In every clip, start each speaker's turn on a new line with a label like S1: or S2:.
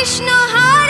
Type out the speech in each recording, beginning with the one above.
S1: Krishna Hare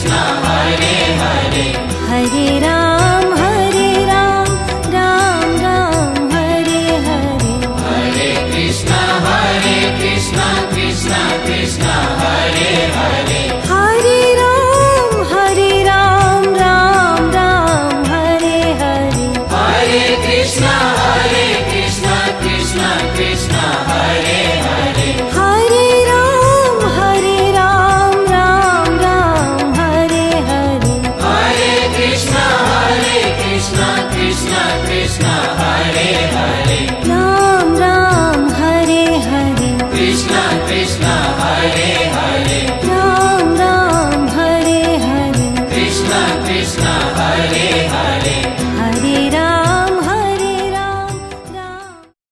S1: Krishna.